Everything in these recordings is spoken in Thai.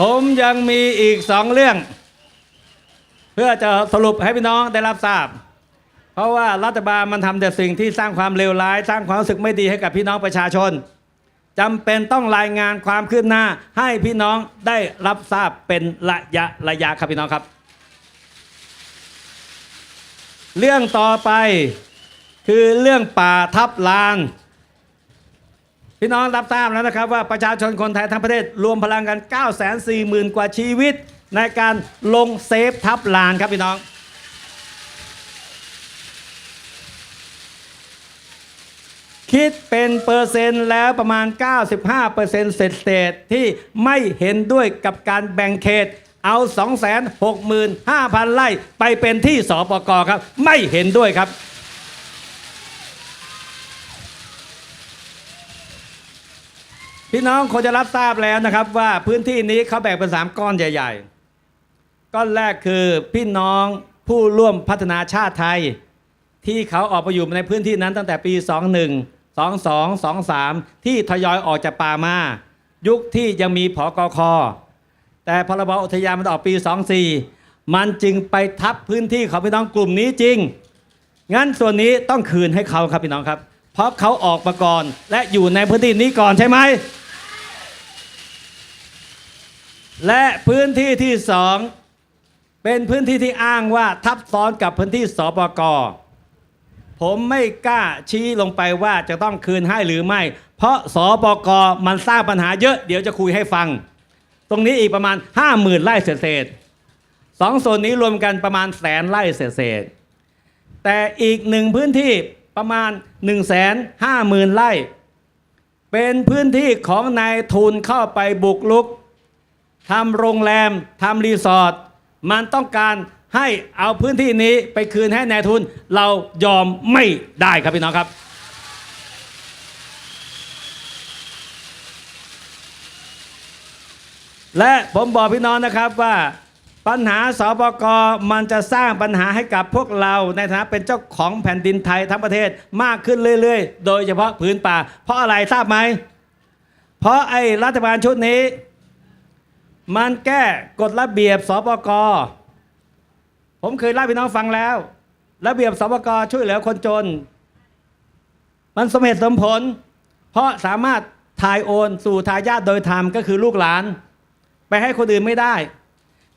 ผมยังมีอีกสองเรื่อง เพื่อจะสรุปให้พี่น้องได้รับทราบ เพราะว่ารัฐบาลมันทำแต่สิ่งที่สร้างความเลวร้าย สร้างความรู้สึกไม่ดีให้กับพี่น้องประชาชนจำเป็นต้องรายงานความคืบหน้า ให้พี่น้องได้รับทราบเป็นระยะระยะครับพี่น้องครับ เรื่องต่อไปคือเรื่องป่าทับลาน พี่น้องรับทราบแล้วนะครับว่าประชาชนคนไทยทั้งประเทศรวมพลังกัน 9 4 0 0 0 0 กว่าชีวิต ในการลงเซฟทับลานครับพี่น้อง คิดเป็นเปอร์เซ็นต์แล้วประมาณ 95เปอร์เซ็นต์เศษเศษที่ไม่เห็นด้วยกับการแบ่งเขตเอา 265,000 ไร่ไปเป็นที่สปกครับ ไม่เห็นด้วยครับ พี่น้องคงจะรับทราบแล้วนะครับว่าพื้นที่นี้เขาแบ่งเป็น3ก้อนใหญ่ ๆ ก้อนแรกคือพี่น้องผู้ร่วมพัฒนาชาติไทย ที่เขาออกไปอยู่ในพื้นที่นั้นตั้งแต่ปี 21 22 23 ที่ทยอยออกจากป่ามา ยุคที่ยังมีผอกคแต่พรบอุทยานมันออกปี 24 มันจึงไปทับพื้นที่ของพี่น้องกลุ่มนี้จริง งั้นส่วนนี้ต้องคืนให้เขาครับพี่น้องครับ เพราะเขาออกมาก่อนและอยู่ในพื้นที่นี้ก่อนใช่ไหม และพื้นที่ที่สองเป็นพื้นที่ที่อ้างว่าทับซ้อนกับพื้นที่สปกผมไม่กล้าชี้ลงไปว่าจะต้องคืนให้หรือไม่ เพราะสปกมันสร้างปัญหาเยอะเดี๋ยวจะคุยให้ฟัง ตรงนี้อีกประมาณ 5 0,000ไร่เศษสองส่วนนี้รวมกันประมาณแสนไร่เศษแต่อีกหนึ่งพื้นที่ประมาณ 1 5 0 0 0 0ไร่ เป็นพื้นที่ของนายทุนเข้าไปบุกลุก ทำโรงแรมทำรีสอร์ทมันต้องการให้เอาพื้นที่นี้ไปคืนให้นายทุน เรายอมไม่ได้ครับพี่น้องครับ และผมบอกพี่น้องนะครับว่าปัญหาสปกมันจะสร้างปัญหาให้กับพวกเราในฐานะเป็นเจ้าของแผ่นดินไทยทั้งประเทศมากขึ้นเรื่อย ๆ โดยเฉพาะพื้นป่า เพราะอะไรทราบไหม เพราะไอ้รัฐบาลชุดนี้ มันแก้กฎระเบียบสปกผมเคยเล่าให้พี่น้องฟังแล้ว ระเบียบสปกช่วยเหลือคนจน มันสมเหตุสมผล เพราะสามารถถ่ายโอนสู่ทายาทโดยธรรมก็คือลูกหลาน ไปให้คนอื่นไม่ได้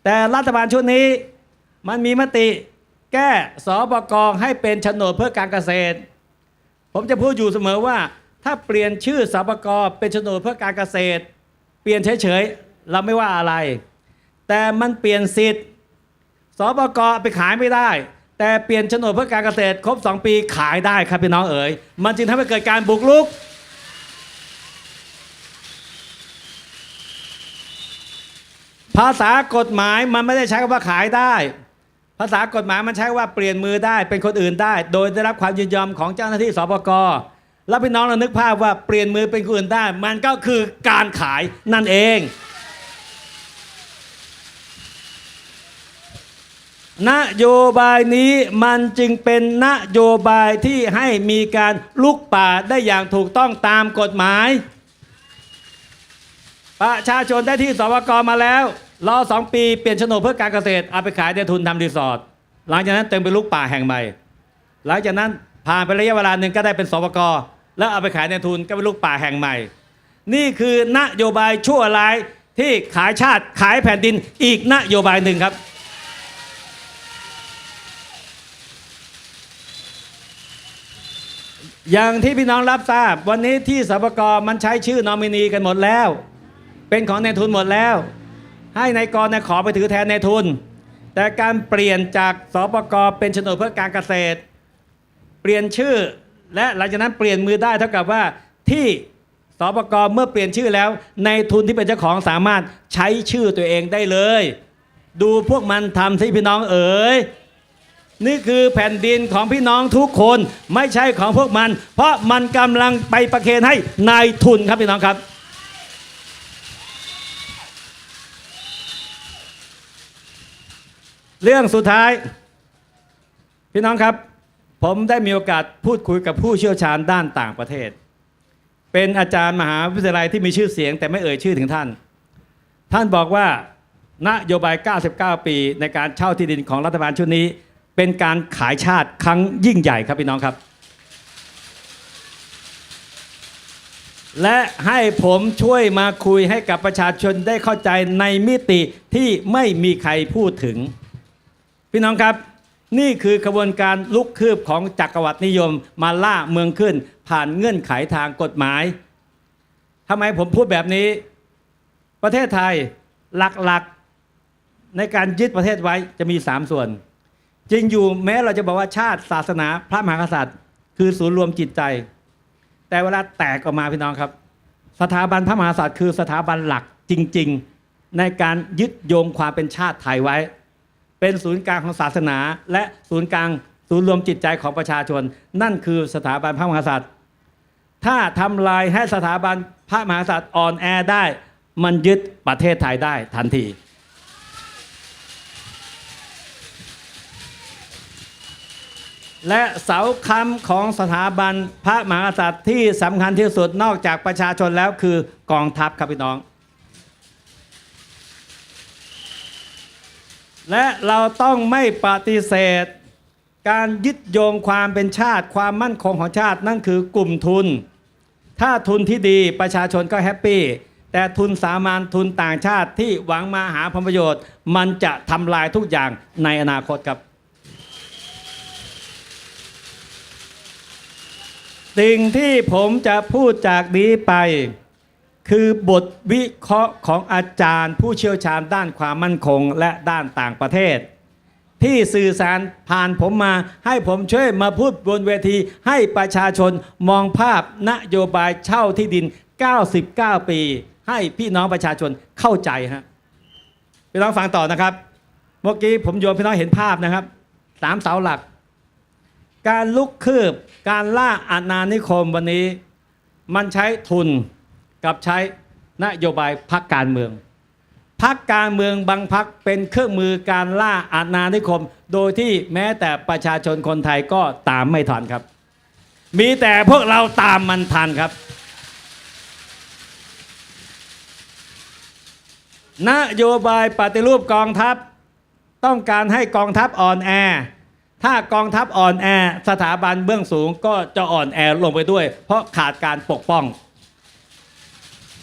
แต่รัฐบาลชุดนี้มันมีมติแก้สปกให้เป็นโฉนดเพื่อการเกษตร ผมจะพูดอยู่เสมอว่า ถ้าเปลี่ยนชื่อสปกเป็นโฉนดเพื่อการเกษตร เปลี่ยนเฉย เราไม่ว่าอะไร แต่มันเปลี่ยนสิทธิ์สปกไปขายไม่ได้ แต่เปลี่ยนโฉนดเพื่อการเกษตรครบ 2 ปีขายได้ครับพี่น้องเอ๋ยมันจึงทำให้เกิดการบุกรุก ภาษากฎหมายมันไม่ได้ใช้คำว่าขายได้ ภาษากฎหมายมันใช้ว่าเปลี่ยนมือได้เป็นคนอื่นได้ โดยได้รับความยินยอมของเจ้าหน้าที่สปกแล้วพี่น้องเรานึกภาพว่าเปลี่ยนมือเป็นคนอื่นได้ มันก็คือการขายนั่นเอง นโยบายนี้มันจึงเป็นนโยบายที่ให้มีการลุกป่าได้อย่างถูกต้องตามกฎหมาย ประชาชนได้ที่สวกมาแล้ว รอสองปีเปลี่ยนโฉนดเพื่อการเกษตรเอาไปขายในทุนทำรีสอร์ทหลังจากนั้นเต็มไปนลุกป่าแห่งใหม่หลังจากนั้นผ่านไประยะเวลาหนึ่งก็ได้เป็นสวกแล้วเอาไปขายในทุนก็เป็นลุกป่าแห่งใหม่ นี่คือนโยบายชั่วร้ายที่ขายชาติขายแผ่นดินอีกนโยบายหนึ่งครับ อย่างที่พี่น้องรับทราบ วันนี้ที่สปกมันใช้ชื่อนอมินีกันหมดแล้ว เป็นของในายทุนหมดแล้ว ให้ในายกรนายขอไปถือแทนในทุน แต่การเปลี่ยนจากสปกเป็นโฉนดเพื่อการเกษตร เปลี่ยนชื่อและหลังจากนั้นเปลี่ยนมือได้เท่ากับว่าที่สปกเมื่อเปลี่ยนชื่อแล้วในทุนที่เป็นเจ้าของสามารถใช้ชื่อตัวเองได้เลย ดูพวกมันทำสิพี่น้องเอ๋ย นี่คือแผ่นดินของพี่น้องทุกคนไม่ใช่ของพวกมัน เพราะมันกำลังไปประเคนให้นายทุนครับพี่น้องครับ เรื่องสุดท้าย พี่น้องครับ ผมได้มีโอกาสพูดคุยกับผู้เชี่ยวชาญด้านต่างประเทศ เป็นอาจารย์มหาวิทยาลัยที่มีชื่อเสียง แต่ไม่เอ่ยชื่อถึงท่าน ท่านบอกว่านโยบาย 99 ปีในการเช่าที่ดินของรัฐบาลชุดนี้ เป็นการขายชาติครั้งยิ่งใหญ่ครับพี่น้องครับ และให้ผมช่วยมาคุยให้กับประชาชนได้เข้าใจในมิติที่ไม่มีใครพูดถึง พี่น้องครับ นี่คือขบวนการลุกคืบของจักรวรรดินิยมมาล่าเมืองขึ้น ผ่านเงื่อนไขทางกฎหมายทำไมผมพูดแบบนี้ ประเทศไทยหลักๆในการยึดประเทศไว้จะมี 3 ส่วน จริงอยู่แม้เราจะบอกว่าชาติศาสนา พระมหากษัตริย์ คือศูนย์รวมจิตใจ แต่เวลาแตกออกมาพี่น้องครับ สถาบันพระมหากษัตริย์ คือสถาบันหลักจริง ๆ ในการยึดโยงความเป็นชาติไทยไว้ เป็นศูนย์กลางของศาสนา และศูนย์กลางศูนย์รวมจิตใจของประชาชน นั่นคือสถาบันพระมหากษัตริย์ ถ้าทำลายให้สถาบันพระมหากษัตริย์อ่อนแอได้ มันยึดประเทศไทยได้ทันที และเสาค้ำของสถาบันพระมหากษัตริย์ที่สำคัญที่สุดนอกจากประชาชนแล้วคือกองทัพครับพี่น้อง และเราต้องไม่ปฏิเสธ การยึดโยงความเป็นชาติ ความมั่นคงของชาตินั่นคือกลุ่มทุน ถ้าทุนที่ดีประชาชนก็แฮปปี้แต่ทุนสามัญทุนต่างชาติที่หวังมาหาผลประโยชน์ มันจะทำลายทุกอย่างในอนาคตครับ สิ่งที่ผมจะพูดจากนี้ไป คือบทวิเคราะห์ของอาจารย์ ผู้เชี่ยวชาญด้านความมั่นคงและด้านต่างประเทศ ที่สื่อสารผ่านผมมาให้ผมช่วยมาพูดบนเวที ให้ประชาชนมองภาพนโยบายเช่าที่ดิน 99 ปี ให้พี่น้องประชาชนเข้าใจฮะพี่น้องฟังต่อนะครับ เมื่อกี้ผมโยนพี่น้องเห็นภาพนะครับสามเสาหลัก การลุกคืบ การล่าอาณานิคมวันนี้ มันใช้ทุนกับใช้นโยบายพักการเมืองพักการเมืองบางพักเป็นเครื่องมือการล่าอาณานิคม โดยที่แม้แต่ประชาชนคนไทยก็ตามไม่ทันครับ มีแต่พวกเราตามมันทันครับ นโยบายปฏิรูปกองทัพ ต้องการให้กองทัพอ่อนแอ ถ้ากองทัพอ่อนแอสถาบันเบื้องสูงก็จะอ่อนแอลงไปด้วย เพราะขาดการปกป้อง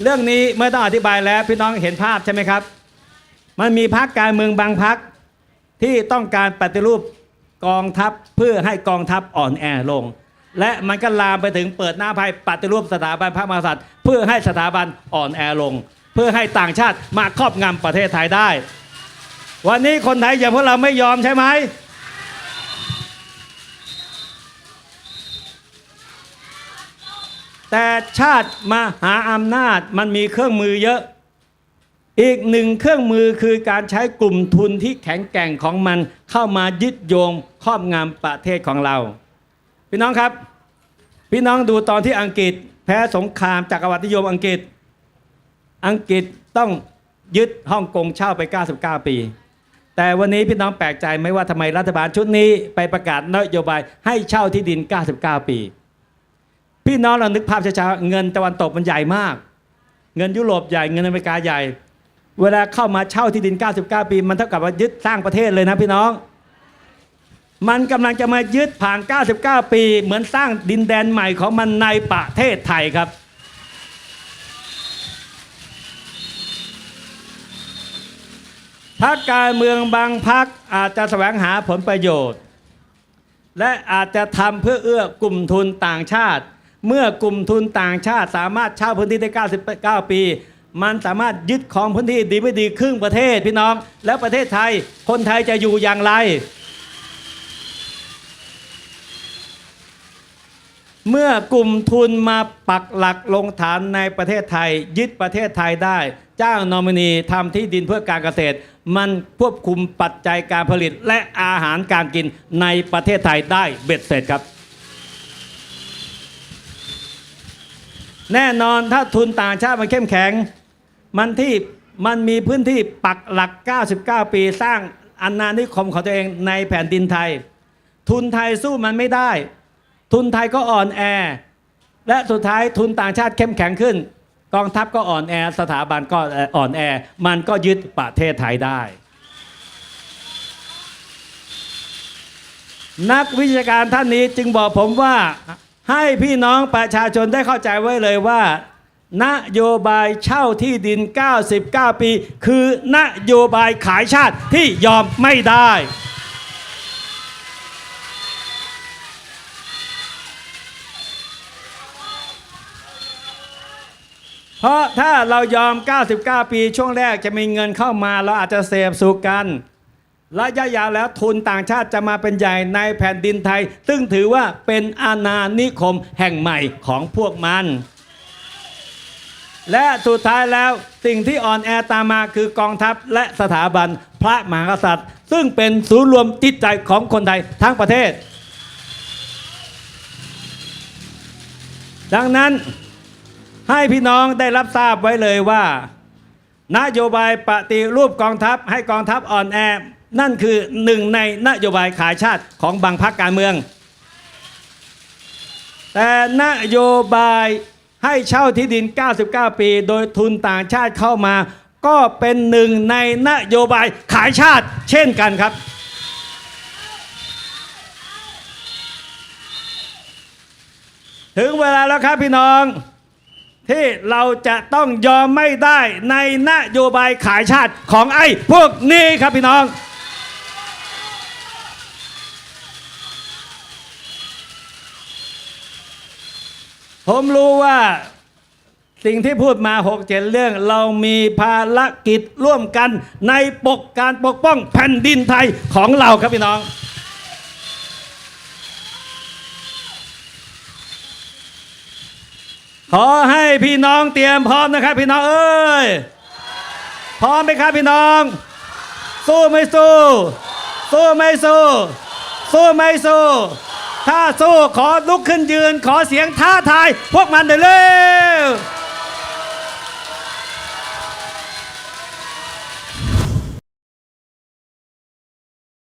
เรื่องนี้ไม่ต้องอธิบายแล้วพี่น้องเห็นภาพใช่ไหมครับ มันมีพักการเมืองบางพักที่ต้องการปฏิรูปกองทัพเพื่อให้กองทัพอ่อนแอลง และมันก็ลามไปถึงเปิดหน้าภัยปฏิรูปสถาบันพระมหากษัตริย์ เพื่อให้สถาบันอ่อนแอลง เพื่อให้ต่างชาติมาครอบงำประเทศไทยได้ วันนี้คนไทยอย่างพวกเราไม่ยอมใช่ไหม แต่ชาติมาหาอำนาจมันมีเครื่องมือเยอะ อีกหนึ่งเครื่องมือคือการใช้กลุ่มทุนที่แข็งแกร่งของมันเข้ามายึดโยงครอบงำประเทศของเรา พี่น้องครับ พี่น้องดูตอนที่อังกฤษ แพ้สงครามจักรวรรดินิยมอังกฤษ อังกฤษต้องยึดฮ่องกงเช่าไป 99 ปี แต่วันนี้พี่น้องแปลกใจไหมว่าทำไมรัฐบาลชุดนี้ไปประกาศนโยบายให้เช่าที่ดิน 99 ปี พี่น้องเรานึกภาพช้าๆเงินตะวันตกมันใหญ่มาก เงินยุโรปใหญ่เงินอเมริกาใหญ่ เวลาเข้ามาเช่าที่ดิน 99 ปีมันเท่ากับว่ายึดสร้างประเทศเลยนะพี่น้อง มันกำลังจะมายึดผ่าน 99 ปี เหมือนสร้างดินแดนใหม่ของมันในประเทศไทยครับพักการเมืองบางพักอาจจะแสวงหาผลประโยชน์ และอาจจะทำเพื่อเอื้อกลุ่มทุนต่างชาติ เมื่อกลุ่มทุนต่างชาติสามารถเช่าพื้นที่ได้ 99 ปี มันสามารถยึดของพื้นที่ดีไม่ดีครึ่งประเทศพี่น้อง แล้วประเทศไทยคนไทยจะอยู่อย่างไร เมื่อกลุ่มทุนมาปักหลักลงฐานในประเทศไทย ยึดประเทศไทยได้จ้างนอมินีทำที่ดินเพื่อการเกษตร มันควบคุมปัจจัยการผลิตและอาหารการกินในประเทศไทยได้เบ็ดเสร็จครับ แน่นอนถ้าทุนต่างชาติมันเข้มแข็ง มันที่มันมีพื้นที่ปักหลัก 99 ปีสร้างอาณานิคมของตัวเองในแผ่นดินไทย ทุนไทยสู้มันไม่ได้ ทุนไทยก็อ่อนแอ และสุดท้ายทุนต่างชาติเข้มแข็งขึ้น กองทัพก็อ่อนแอ สถาบันก็อ่อนแอ มันก็ยึดประเทศไทยได้ นักวิชาการท่านนี้จึงบอกผมว่า ให้พี่น้องประชาชนได้เข้าใจไว้เลยว่า นโยบายเช่าที่ดิน 99 ปี คือนโยบายขายชาติที่ยอมไม่ได้ เพราะถ้าเรายอม 99 ปีช่วงแรกจะมีเงินเข้ามาเราอาจจะเสพสุขกัน ระยะยาวแล้วทุนต่างชาติจะมาเป็นใหญ่ในแผ่นดินไทย ซึ่งถือว่าเป็นอาณานิคมแห่งใหม่ของพวกมัน และสุดท้ายแล้วสิ่งที่อ่อนแอตามมาคือกองทัพและสถาบันพระมหากษัตริย์ ซึ่งเป็นศูนย์รวมจิตใจของคนไทยทั้งประเทศ ดังนั้นให้พี่น้องได้รับทราบไว้เลยว่า นโยบายปฏิรูปกองทัพให้กองทัพอ่อนแอ นั่นคือหนึ่งในนโยบายขายชาติของบางพรรคการเมือง แต่นโยบายให้เช่าที่ดิน 99 ปี โดยทุนต่างชาติเข้ามา ก็เป็นหนึ่งในนโยบายขายชาติเช่นกันครับ ถึงเวลาแล้วครับพี่น้อง ที่เราจะต้องยอมไม่ได้ในนโยบายขายชาติของไอ้พวกนี้ครับพี่น้อง ผมรู้ว่าสิ่งที่พูดมาหกเจ็ดเรื่อง เรามีภารกิจร่วมกันในปกการปกป้องแผ่นดินไทยของเราครับพี่น้อง ขอให้พี่น้องเตรียมพร้อมนะครับ พี่น้องเอ้ยพร้อมไหมครับพี่น้อง สู้ไม่สู้ สู้ไม่สู้ สู้ไม่สู้ ถ้าสู้ขอลุกขึ้นยืน ขอเสียงท้าทาย พวกมันเดี๋ยวเร็ว